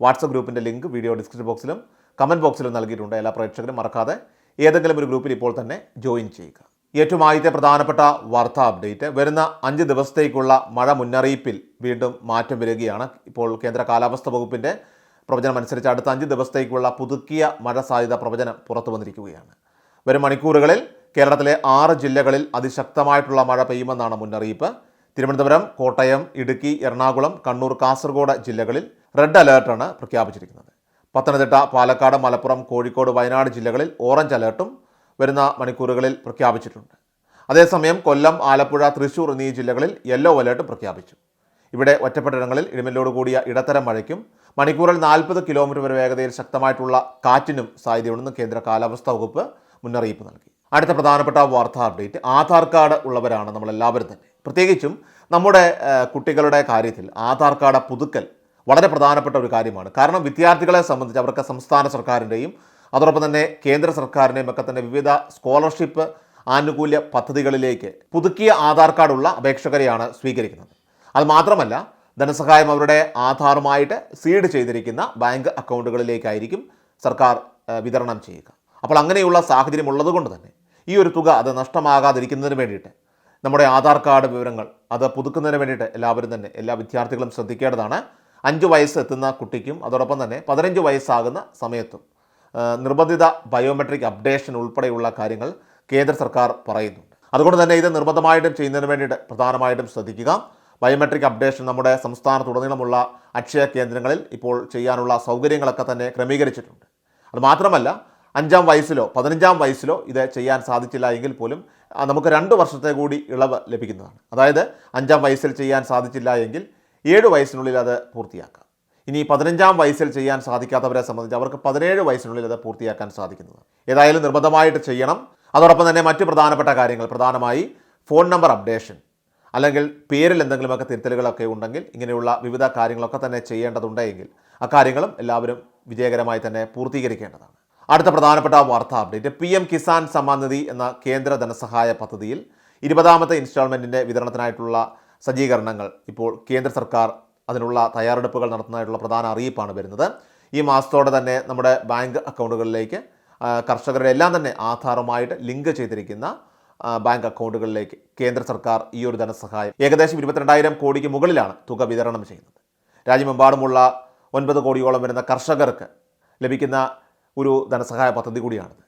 WhatsApp ഗ്രൂപ്പിന്റെ link video description ബോക്സിലും comment ബോക്സിലും നൽകിയിട്ടുണ്ട്. എല്ലാ പ്രേക്ഷകരും മറക്കാതെ ഏതെങ്കിലും ഒരു ഗ്രൂപ്പിൽ ഇപ്പോൾ തന്നെ ജോയിൻ ചെയ്യുക. ഏറ്റവും ആദ്യത്തെ പ്രധാനപ്പെട്ട വാർത്താ അപ്ഡേറ്റ്. വരുന്ന അഞ്ച് ദിവസത്തേക്കുള്ള മഴ മുന്നറിയിപ്പിൽ വീണ്ടും മാറ്റം വരികയാണ്. ഇപ്പോൾ കേന്ദ്ര കാലാവസ്ഥ വകുപ്പിന്റെ പ്രവചനം അനുസരിച്ച് അടുത്ത അഞ്ച് ദിവസത്തേക്കുള്ള പുതുക്കിയ മഴ സാധ്യത പ്രവചനം പുറത്തു വന്നിരിക്കുകയാണ്. വരും മണിക്കൂറുകളിൽ കേരളത്തിലെ ആറ് ജില്ലകളിൽ അതിശക്തമായിട്ടുള്ള മഴ പെയ്യുമെന്നാണ് മുന്നറിയിപ്പ്. തിരുവനന്തപുരം കോട്ടയം ഇടുക്കി എറണാകുളം കണ്ണൂർ കാസർഗോഡ് ജില്ലകളിൽ റെഡ് അലേർട്ടാണ് പ്രഖ്യാപിച്ചിരിക്കുന്നത്. പത്തനംതിട്ട പാലക്കാട് മലപ്പുറം കോഴിക്കോട് വയനാട് ജില്ലകളിൽ ഓറഞ്ച് അലേർട്ടും വരുന്ന മണിക്കൂറുകളിൽ പ്രഖ്യാപിച്ചിട്ടുണ്ട്. അതേസമയം കൊല്ലം ആലപ്പുഴ തൃശൂർ എന്നീ ജില്ലകളിൽ യെല്ലോ അലേർട്ട് പ്രഖ്യാപിച്ചു. ഇവിടെ ഒറ്റപ്പെട്ടിടങ്ങളിൽ ഇടിമിന്നലോട് കൂടിയ ഇടത്തരം മഴയ്ക്കും മണിക്കൂറിൽ നാൽപ്പത് കിലോമീറ്റർ വരെ വേഗതയിൽ ശക്തമായിട്ടുള്ള കാറ്റിനും സാധ്യതയുണ്ടെന്ന് കേന്ദ്ര കാലാവസ്ഥാ വകുപ്പ് മുന്നറിയിപ്പ് നൽകി. അടുത്ത പ്രധാനപ്പെട്ട വാർത്താ അപ്ഡേറ്റ് ആധാർ കാർഡ് ഉള്ളവരാണ് നമ്മളെല്ലാവരും തന്നെ. പ്രത്യേകിച്ചും നമ്മുടെ കുട്ടികളുടെ കാര്യത്തിൽ ആധാർ കാർഡ് പുതുക്കൽ വളരെ പ്രധാനപ്പെട്ട ഒരു കാര്യമാണ്. കാരണം വിദ്യാർത്ഥികളെ സംബന്ധിച്ച് അവർക്ക് സംസ്ഥാന സർക്കാരിന്റെയും അതോടൊപ്പം തന്നെ കേന്ദ്ര സർക്കാരിന്റെയും ഒക്കെ തന്നെ വിവിധ സ്കോളർഷിപ്പ് ആനുകൂല്യ പദ്ധതികളിലേക്ക് പുതുക്കിയ ആധാർ കാർഡുള്ള അപേക്ഷകരെയാണ് സ്വീകരിക്കുന്നത്. അതുമാത്രമല്ല ധനസഹായം അവരുടെ ആധാറുമായിട്ട് സീഡ് ചെയ്തിരിക്കുന്ന ബാങ്ക് അക്കൗണ്ടുകളിലേക്കായിരിക്കും സർക്കാർ വിതരണം ചെയ്യുക. അപ്പോൾ അങ്ങനെയുള്ള സാഹചര്യം ഉള്ളതുകൊണ്ട് തന്നെ ഈ ഒരു തുക അത് നഷ്ടമാകാതിരിക്കുന്നതിന് വേണ്ടിയിട്ട് നമ്മുടെ ആധാർ കാർഡ് വിവരങ്ങൾ അത് പുതുക്കുന്നതിന് വേണ്ടിയിട്ട് എല്ലാവരും തന്നെ എല്ലാ വിദ്യാർത്ഥികളും ശ്രദ്ധിക്കേണ്ടതാണ്. അഞ്ച് വയസ്സ് എത്തുന്ന കുട്ടിക്കും അതോടൊപ്പം തന്നെ പതിനഞ്ച് വയസ്സാകുന്ന സമയത്തും നിർബന്ധിത ബയോമെട്രിക് അപ്ഡേഷൻ ഉൾപ്പെടെയുള്ള കാര്യങ്ങൾ കേന്ദ്ര സർക്കാർ പറയുന്നുണ്ട്. അതുകൊണ്ട് തന്നെ ഇത് നിർബന്ധമായിട്ടും ചെയ്യുന്നതിന് വേണ്ടിയിട്ട് പ്രധാനമായിട്ടും ശ്രദ്ധിക്കുക. ബയോമെട്രിക് അപ്ഡേഷൻ നമ്മുടെ സംസ്ഥാനത്തുടനീളമുള്ള അക്ഷയ കേന്ദ്രങ്ങളിൽ ഇപ്പോൾ ചെയ്യാനുള്ള സൗകര്യങ്ങളൊക്കെ തന്നെ ക്രമീകരിച്ചിട്ടുണ്ട്. അത് മാത്രമല്ല അഞ്ചാം വയസ്സിലോ പതിനഞ്ചാം വയസ്സിലോ ഇത് ചെയ്യാൻ സാധിച്ചില്ല എങ്കിൽ പോലും നമുക്ക് രണ്ട് വർഷത്തെ കൂടി ഇളവ് ലഭിക്കുന്നതാണ്. അതായത് അഞ്ചാം വയസ്സിൽ ചെയ്യാൻ സാധിച്ചില്ല എങ്കിൽ ഏഴ് വയസ്സിനുള്ളിൽ അത് പൂർത്തിയാക്കാം. ഇനി പതിനഞ്ചാം വയസ്സിൽ ചെയ്യാൻ സാധിക്കാത്തവരെ സംബന്ധിച്ച് അവർക്ക് പതിനേഴ് വയസ്സിനുള്ളിൽ അത് പൂർത്തിയാക്കാൻ സാധിക്കുന്നത്. ഏതായാലും നിർബന്ധമായിട്ട് ചെയ്യണം. അതോടൊപ്പം തന്നെ മറ്റ് പ്രധാനപ്പെട്ട കാര്യങ്ങൾ. പ്രധാനമായി ഫോൺ നമ്പർ അപ്ഡേഷൻ അല്ലെങ്കിൽ പേരിൽ എന്തെങ്കിലുമൊക്കെ തിരുത്തലുകളൊക്കെ ഉണ്ടെങ്കിൽ ഇങ്ങനെയുള്ള വിവിധ കാര്യങ്ങളൊക്കെ തന്നെ ചെയ്യേണ്ടതുണ്ടെങ്കിൽ അക്കാര്യങ്ങളും എല്ലാവരും വിജയകരമായി തന്നെ പൂർത്തീകരിക്കേണ്ടതാണ്. അടുത്ത പ്രധാനപ്പെട്ട വാർത്താ update P M Kisan Samman Nidhi എന്ന കേന്ദ്ര ധനസഹായ പദ്ധതിയിൽ ഇരുപതാമത്തെ ഇൻസ്റ്റാൾമെന്റിന്റെ വിതരണത്തിനായിട്ടുള്ള സജ്ജീകരണങ്ങൾ. ഇപ്പോൾ കേന്ദ്ര സർക്കാർ അതിനുള്ള തയ്യാറെടുപ്പുകൾ നടത്തുന്നതായിട്ടുള്ള പ്രധാന അറിയിപ്പാണ് വരുന്നത്. ഈ മാസത്തോടെ തന്നെ നമ്മുടെ ബാങ്ക് അക്കൗണ്ടുകളിലേക്ക് കർഷകരുടെ എല്ലാം തന്നെ ആധാറുമായിട്ട് ലിങ്ക് ചെയ്തിരിക്കുന്ന ബാങ്ക് അക്കൗണ്ടുകളിലേക്ക് കേന്ദ്ര സർക്കാർ ഈ ഒരു ധനസഹായം ഏകദേശം ഇരുപത്തിരണ്ടായിരം കോടിക്ക് മുകളിലാണ് തുക വിതരണം ചെയ്യുന്നത്. രാജ്യമെമ്പാടുമുള്ള ഒൻപത് കോടിയോളം വരുന്ന കർഷകർക്ക് ലഭിക്കുന്ന ഒരു ധനസഹായ പദ്ധതി കൂടിയാണിത്.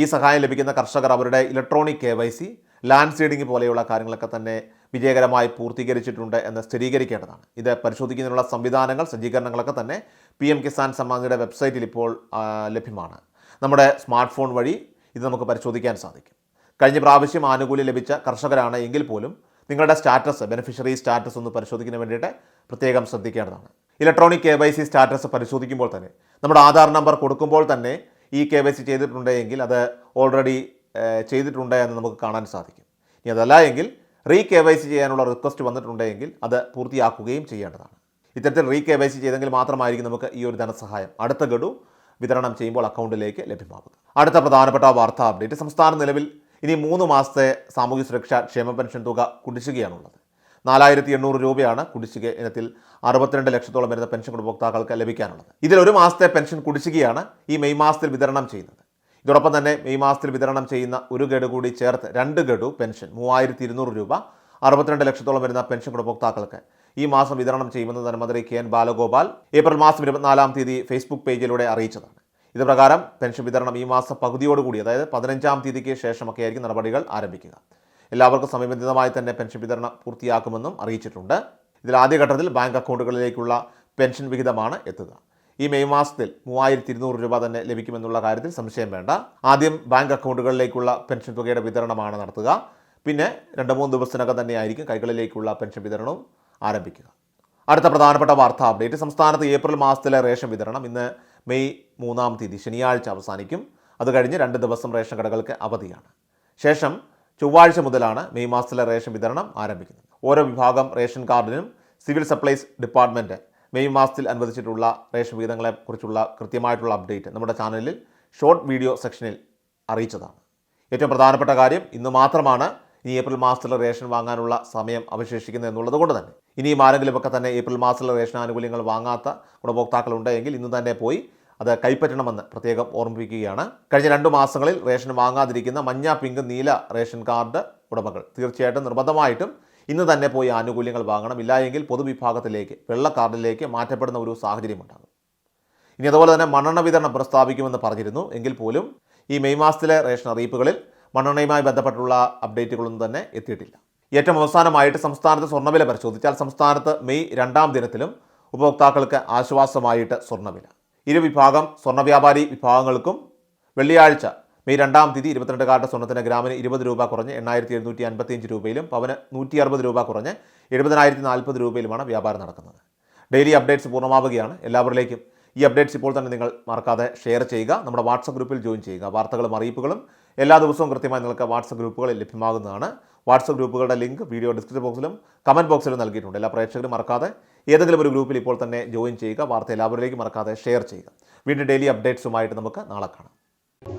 ഈ സഹായം ലഭിക്കുന്ന കർഷകർ അവരുടെ electronic K Y C land seeding പോലെയുള്ള കാര്യങ്ങളൊക്കെ തന്നെ വിജയകരമായി പൂർത്തീകരിച്ചിട്ടുണ്ട് എന്ന് സ്ഥിരീകരിക്കേണ്ടതാണ്. ഇത് പരിശോധിക്കുന്നതിനുള്ള സംവിധാനങ്ങൾ സജ്ജീകരണങ്ങളൊക്കെ തന്നെ പി എം കിസാൻ സമ്മാനിയുടെ വെബ്സൈറ്റിൽ ഇപ്പോൾ ലഭ്യമാണ്. നമ്മുടെ സ്മാർട്ട് ഫോൺ വഴി ഇത് നമുക്ക് പരിശോധിക്കാൻ സാധിക്കും. കഴിഞ്ഞ പ്രാവശ്യം ആനുകൂല്യം ലഭിച്ച കർഷകരാണ് എങ്കിൽ പോലും നിങ്ങളുടെ സ്റ്റാറ്റസ് ബെനിഫിഷ്യറി സ്റ്റാറ്റസ് ഒന്ന് പരിശോധിക്കുന്നതിന് വേണ്ടിയിട്ട് പ്രത്യേകം ശ്രദ്ധിക്കേണ്ടതാണ്. Electronic K Y C status പരിശോധിക്കുമ്പോൾ തന്നെ നമ്മുടെ ആധാർ നമ്പർ കൊടുക്കുമ്പോൾ തന്നെ ഈ കെ വൈ സി ചെയ്തിട്ടുണ്ടെങ്കിൽ അത് ഓൾറെഡി ചെയ്തിട്ടുണ്ട് എന്ന് നമുക്ക് കാണാൻ സാധിക്കും. ഇനി അതല്ല എങ്കിൽ റീ കെ വൈ സി ചെയ്യാനുള്ള റിക്വസ്റ്റ് വന്നിട്ടുണ്ടെങ്കിൽ അത് പൂർത്തിയാക്കുകയും ചെയ്യേണ്ടതാണ്. ഇത്തരത്തിൽ റീ കെ വൈ സി ചെയ്തെങ്കിൽ മാത്രമായിരിക്കും നമുക്ക് ഈ ഒരു ധനസഹായം. അടുത്ത ഗഡു വിതരണം ചെയ്യുമ്പോൾ അക്കൗണ്ടിലേക്ക് ലഭ്യമാകുന്നത്. അടുത്ത പ്രധാനപ്പെട്ട വാർത്താ അപ്ഡേറ്റ് സംസ്ഥാന നിലവിൽ ഇനി മൂന്ന് മാസത്തെ സാമൂഹ്യ സുരക്ഷാ ക്ഷേമ പെൻഷൻ തുക കുടിശ്ശികയാണുള്ളത്. നാലായിരത്തി എണ്ണൂറ് രൂപയാണ് കുടിശ്ശിക ഇനത്തിൽ അറുപത്തിരണ്ട് ലക്ഷത്തോളം വരുന്ന പെൻഷൻ ഗുണഭോക്താക്കൾക്ക് ലഭിക്കാനുള്ളത്. ഇതിൽ ഒരു മാസത്തെ പെൻഷൻ കുടിശ്ശികയാണ് ഈ മെയ് മാസത്തിൽ വിതരണം ചെയ്യുന്നത്. ഇതോടൊപ്പം തന്നെ മെയ് മാസത്തിൽ വിതരണം ചെയ്യുന്ന ഒരു ഗഡു കൂടി ചേർത്ത് രണ്ട് ഗഡു പെൻഷൻ മൂവായിരത്തി ഇരുന്നൂറ് രൂപ അറുപത്തിരണ്ട് ലക്ഷത്തോളം വരുന്ന പെൻഷൻ ഗുണഭോക്താക്കൾക്ക്. ഈ മാസം വിതരണം ചെയ്യുമെന്ന് ധനമന്ത്രി കെ എൻ ബാലഗോപാൽ ഏപ്രിൽ മാസം ഇരുപത്തിനാലാം തീയതി ഫേസ്ബുക്ക് പേജിലൂടെ അറിയിച്ചതാണ്. ഇത് പ്രകാരം പെൻഷൻ വിതരണം ഈ മാസം പകുതിയോടുകൂടി അതായത് പതിനഞ്ചാം തീയതിക്ക് ശേഷമൊക്കെ ആയിരിക്കും നടപടികൾ ആരംഭിക്കുക. എല്ലാവർക്കും സമയബന്ധിതമായി തന്നെ പെൻഷൻ വിതരണം പൂർത്തിയാക്കുമെന്നും അറിയിച്ചിട്ടുണ്ട്. ഇതിൽ ആദ്യഘട്ടത്തിൽ ബാങ്ക് അക്കൗണ്ടുകളിലേക്കുള്ള പെൻഷൻ വിഹിതമാണ് എത്തുക. ഈ മെയ് മാസത്തിൽ മൂവായിരത്തി ഇരുന്നൂറ് രൂപ തന്നെ ലഭിക്കുമെന്നുള്ള കാര്യത്തിൽ സംശയം വേണ്ട. ആദ്യം ബാങ്ക് അക്കൗണ്ടുകളിലേക്കുള്ള പെൻഷൻ തുകയുടെ വിതരണമാണ് നടത്തുക. പിന്നെ രണ്ട് മൂന്ന് ദിവസത്തിനകം തന്നെയായിരിക്കും കൈകളിലേക്കുള്ള പെൻഷൻ വിതരണവും ആരംഭിക്കുക. അടുത്ത പ്രധാനപ്പെട്ട വാർത്താ അപ്ഡേറ്റ്. സംസ്ഥാനത്ത് ഏപ്രിൽ മാസത്തിലെ റേഷൻ വിതരണം ഇന്ന് മെയ് മൂന്നാം തീയതി ശനിയാഴ്ച അവസാനിക്കും. അത് കഴിഞ്ഞ് രണ്ട് ദിവസം റേഷൻ കടകൾക്ക് അവധിയാണ്. ശേഷം ചൊവ്വാഴ്ച മുതലാണ് മെയ് മാസത്തിലെ റേഷൻ വിതരണം ആരംഭിക്കുന്നത്. ഓരോ വിഭാഗം റേഷൻ കാർഡിനും സിവിൽ സപ്ലൈസ് ഡിപ്പാർട്ട്മെന്റ് മെയ് മാസത്തിൽ അനുവദിച്ചിട്ടുള്ള റേഷൻ വിഹിതങ്ങളെ കുറിച്ചുള്ള കൃത്യമായിട്ടുള്ള അപ്ഡേറ്റ് നമ്മുടെ ചാനലിൽ ഷോർട്ട് വീഡിയോ സെക്ഷനിൽ അറിയിച്ചതാണ്. ഏറ്റവും പ്രധാനപ്പെട്ട കാര്യം ഇന്ന് മാത്രമാണ് ഇനി ഏപ്രിൽ മാസത്തിലെ റേഷൻ വാങ്ങാനുള്ള സമയം അവശേഷിക്കുന്നത് എന്നുള്ളത് കൊണ്ട് തന്നെ. ഇനിയും ആരെങ്കിലുമൊക്കെ തന്നെ ഏപ്രിൽ മാസത്തിലെ റേഷൻ ആനുകൂല്യങ്ങൾ വാങ്ങാത്ത ഗുണഭോക്താക്കൾ ഉണ്ടെങ്കിൽ ഇന്ന് തന്നെ പോയി അത് കൈപ്പറ്റണമെന്ന് പ്രത്യേകം ഓർമ്മിപ്പിക്കുകയാണ്. കഴിഞ്ഞ രണ്ട് മാസങ്ങളിൽ റേഷൻ വാങ്ങാതിരിക്കുന്ന മഞ്ഞ പിങ്ക് നീല റേഷൻ കാർഡ് ഉടമകൾ തീർച്ചയായിട്ടും നിർബന്ധമായിട്ടും ഇന്ന് തന്നെ പോയി ആനുകൂല്യങ്ങൾ വാങ്ങണം. ഇല്ലായെങ്കിൽ പൊതുവിഭാഗത്തിലേക്ക് വെള്ള കാർഡിലേക്ക് മാറ്റപ്പെടുന്ന ഒരു സാഹചര്യമുണ്ടാകും. ഇനി അതുപോലെ തന്നെ മണ്ണെണ്ണ വിതരണം പ്രസ്താവിക്കുമെന്ന് പറഞ്ഞിരുന്നു. എങ്കിൽ പോലും ഈ മെയ് മാസത്തിലെ റേഷൻ അറിയിപ്പുകളിൽ മണ്ണെണ്ണയുമായി ബന്ധപ്പെട്ടുള്ള അപ്ഡേറ്റുകളൊന്നും തന്നെ എത്തിയിട്ടില്ല. ഏറ്റവും അവസാനമായിട്ട് സംസ്ഥാനത്ത് സ്വർണവില പരിശോധിച്ചാൽ സംസ്ഥാനത്ത് മെയ് രണ്ടാം ദിനത്തിലും ഉപഭോക്താക്കൾക്ക് ആശ്വാസമായിട്ട് സ്വർണവില. ഇരുവിഭാഗം സ്വർണ വ്യാപാരി വിഭാഗങ്ങൾക്കും വെള്ളിയാഴ്ച മെയ് രണ്ടാം തീയതി ഇരുപത്തിരണ്ട് കാർഡ് സ്വർണത്തിന് ഗ്രാമിന് ഇരുപത് രൂപ കുറഞ്ഞ് എണ്ണായിരത്തി എഴുന്നൂറ്റി അൻപത്തിയഞ്ച് രൂപയിലും പവന് നൂറ്റി അറുപത് രൂപ കുറഞ്ഞ് എഴുപതിനായിരത്തി നാൽപ്പത് രൂപയിലുമാണ് വ്യാപാരം നടക്കുന്നത്. ഡെയിലി അപ്ഡേറ്റ്സ് പൂർണമാവുകയാണ്. എല്ലാവരിലേക്കും ഈ അപ്ഡേറ്റ്സ് ഇപ്പോൾ തന്നെ നിങ്ങൾ മറക്കാതെ ഷെയർ ചെയ്യുക. നമ്മുടെ വാട്സപ്പ് ഗ്രൂപ്പിൽ ജോയിൻ ചെയ്യുക. വാർത്തകളും അറിയിപ്പുകളും എല്ലാ ദിവസവും കൃത്യമായി നിങ്ങൾക്ക് വാട്സപ്പ് ഗ്രൂപ്പുകളിൽ ലഭ്യമാകുന്നതാണ്. വാട്സപ്പ് ഗ്രൂപ്പുകളുടെ ലിങ്ക് വീഡിയോ ഡിസ്ക്രിപ്ഷൻ ബോക്സിലും കമന്റ് ബോക്സിലും നൽകിയിട്ടുണ്ട്. എല്ലാ പ്രേക്ഷകരും മറക്കാതെ ഏതെങ്കിലും ഒരു ഗ്രൂപ്പിൽ ഇപ്പോൾ തന്നെ ജോയിൻ ചെയ്യുക. വാർത്ത എല്ലാവരിലേക്കും മറക്കാതെ ഷെയർ ചെയ്യുക. വീണ്ടും ഡെയിലി അപ്ഡേറ്റ്സുമായിട്ട് നമുക്ക് നാളെ കാണാം.